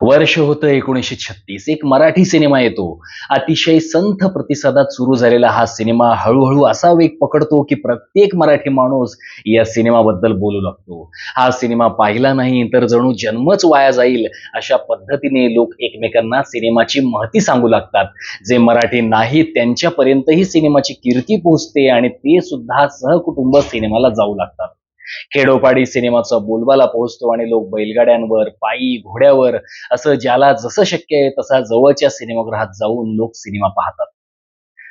वर्ष होतं एकोणीसशे छत्तीस. एक मराठी सिनेमा येतो. अतिशय संथ प्रतिसादात सुरू झालेला हा सिनेमा हळूहळू असा वेग पकडतो की प्रत्येक मराठी माणूस या सिनेमाबद्दल बोलू लागतो. हा सिनेमा पाहिला नाही तर जणू जन्मच वाया जाईल अशा पद्धतीने लोक एकमेकांना सिनेमाची महती सांगू लागतात. जे मराठी नाहीत त्यांच्यापर्यंतही सिनेमाची कीर्ती पोहोचते आणि ते सुद्धा सहकुटुंब सिनेमाला जाऊ लागतात. खेडोपाडी सिनेमाचा बोलबाला पोहोचतो आणि लोक बैलगाड्यांवर पायी घोड्यावर असं ज्याला जसं शक्य आहे तसा जवळच्या सिनेमागृहात जाऊन लोक सिनेमा पाहतात.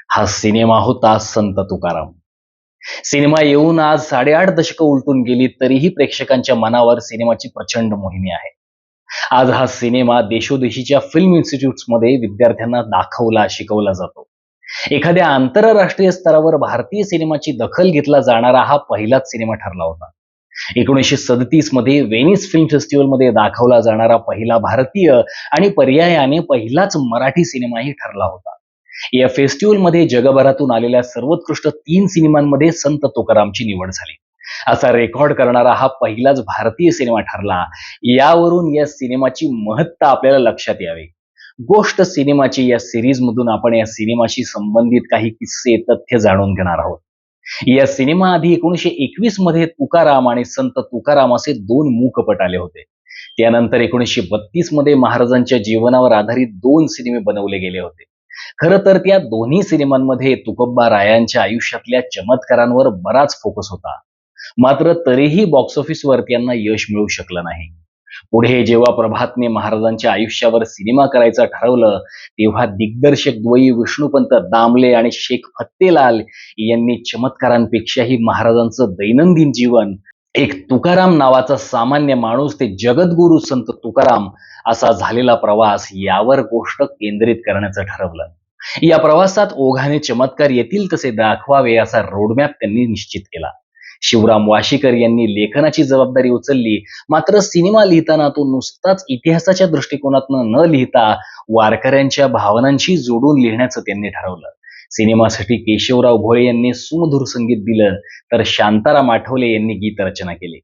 हा सिनेमा होता संत तुकाराम. सिनेमा येऊन आज साडेआठ दशकं उलटून गेली तरीही प्रेक्षकांच्या मनावर सिनेमाची प्रचंड मोहिनी आहे. आज हा सिनेमा देशोदेशीच्या फिल्म इन्स्टिट्यूटमध्ये विद्यार्थ्यांना दाखवला शिकवला जातो. एखाद्या आंतरराष्ट्रीय स्तरावर भारतीय सिनेमाची दखल घेतला जाणारा हा पहिलाच सिनेमा ठरला होता. एकोणीसशे सदतीसमध्ये वेनिस फिल्म फेस्टिवलमध्ये दाखवला जाणारा पहिला भारतीय आणि पर्यायाने पहिलाच मराठी सिनेमाही ठरला होता. या फेस्टिवलमध्ये जगभरातून आलेल्या सर्वोत्कृष्ट तीन सिनेमांमध्ये संत तुकारामची निवड झाली. असा रेकॉर्ड करणारा हा पहिलाच भारतीय सिनेमा ठरला. यावरून या सिनेमाची महत्ता आपल्याला लक्षात यावी. गोष्ट सिनेमाची या सिरीज मधून आपण या सिनेमाशी संबंधित काही किस्से तथ्य जाणून घेणार आहोत. या सिनेमा आधी एकोणीशे एकवीसमध्ये तुकाराम आणि संत तुकाराम असे दोन मूकपट आले होते. त्यानंतर एकोणीसशे बत्तीसमध्ये महाराजांच्या जीवनावर आधारित दोन सिनेमे बनवले गेले होते. खरं तर त्या दोन्ही सिनेमांमध्ये तुकब्बा रायांच्या आयुष्यातल्या चमत्कारांवर बराच फोकस होता. मात्र तरीही बॉक्स ऑफिसवर त्यांना यश मिळू शकलं नाही. पुढे जेव्हा प्रभातने महाराजांच्या आयुष्यावर सिनेमा करायचं ठरवलं तेव्हा दिग्दर्शक द्वयी विष्णुपंत दामले आणि शेख फत्तेलाल यांनी चमत्कारांपेक्षाही महाराजांचं दैनंदिन जीवन एक तुकाराम नावाचा सामान्य माणूस ते जगद्गुरु संत तुकाराम असा झालेला प्रवास यावर गोष्ट केंद्रित करण्याचं ठरवलं. या प्रवासात ओघाने चमत्कार येतील तसे दाखवावे असा रोडमॅप त्यांनी निश्चित केला. शिवराम वाशीकर यांनी लेखनाची जबाबदारी उचलली. मात्र सिनेमा लिहिताना तो नुसताच इतिहासाच्या दृष्टिकोनातून न लिहिता वारकऱ्यांच्या भावनांशी जोडून लिहिण्याचं त्यांनी ठरवलं. सिनेमासाठी केशवराव भोळे यांनी सुमधुर संगीत दिलं तर शांताराम आठवले यांनी गीत रचना केली.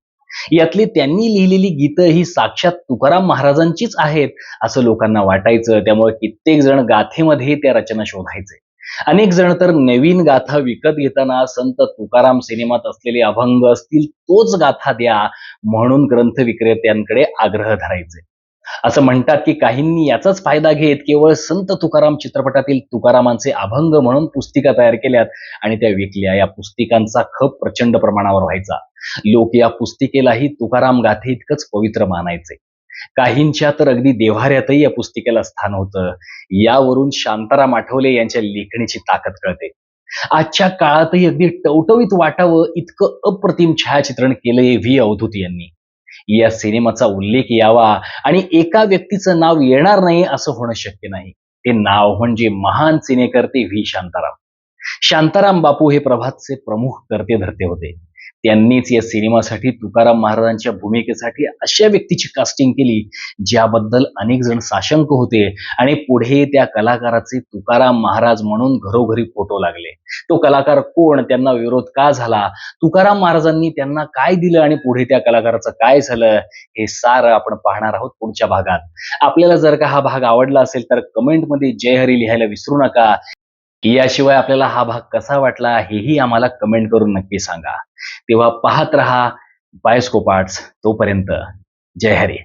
यातली त्यांनी लिहिलेली गीतं ही साक्षात तुकाराम महाराजांचीच आहेत असं लोकांना वाटायचं. त्यामुळे कित्येक जण गाथेमध्ये त्या रचना शोधायचे. अनेक जण तर नवीन गाथा विकत घेताना संत तुकाराम सिनेमात असलेले अभंग असतील तोच गाथा द्या म्हणून ग्रंथ विक्रेत्यांकडे आग्रह धरायचे. असं म्हणतात की काहींनी याचाच फायदा घेत केवळ संत तुकाराम चित्रपटातील तुकारामांचे अभंग म्हणून पुस्तिका तयार केल्यात आणि त्या विकल्या. या पुस्तिकांचा खप प्रचंड प्रमाणावर व्हायचा. लोक या पुस्तिकेलाही तुकाराम गाथे इतकंच पवित्र मानायचे. काहींच्या तर अगदी देव्हाऱ्यातही या पुस्तिकेला स्थान होतं. यावरून शांताराम आठवले यांच्या लेखणीची ताकद कळते. आजच्या काळातही अगदी टवटवीत वाटावं इतकं अप्रतिम छायाचित्रण केलंय व्ही. अवधूत यांनी. या सिनेमाचा उल्लेख यावा आणि एका व्यक्तीचं नाव येणार नाही असं होणं शक्य नाही. ते नाव म्हणजे महान सिनेकर्ते व्ही. शांताराम. शांताराम बापू हे प्रभातचे प्रमुख कर्ते धरते होते. त्यांनीच या सिनेमासाठी तुकाराम महाराजांच्या भूमिकेसाठी अशा व्यक्तीची कास्टिंग केली ज्याबद्दल अनेक जण साशंक होते आणि पुढे त्या कलाकाराचे तुकाराम महाराज म्हणून घरोघरी फोटो लागले. तो कलाकार कोण? त्यांना विरोध का झाला? तुकाराम महाराजांनी त्यांना काय दिलं आणि पुढे त्या कलाकाराचं काय झालं? हे सारं आपण पाहणार आहोत पुढच्या भागात. आपल्याला जर का हा भाग आवडला असेल तर कमेंटमध्ये जय हरी लिहायला विसरू नका. याशिवाय आपल्याला हा भाग कसा वाटला हेही आम्हाला कमेंट करून नक्की सांगा. तेव्हा पाहत रहा बायोस्कोप आर्ट्स तोपर्यंत जय हरी.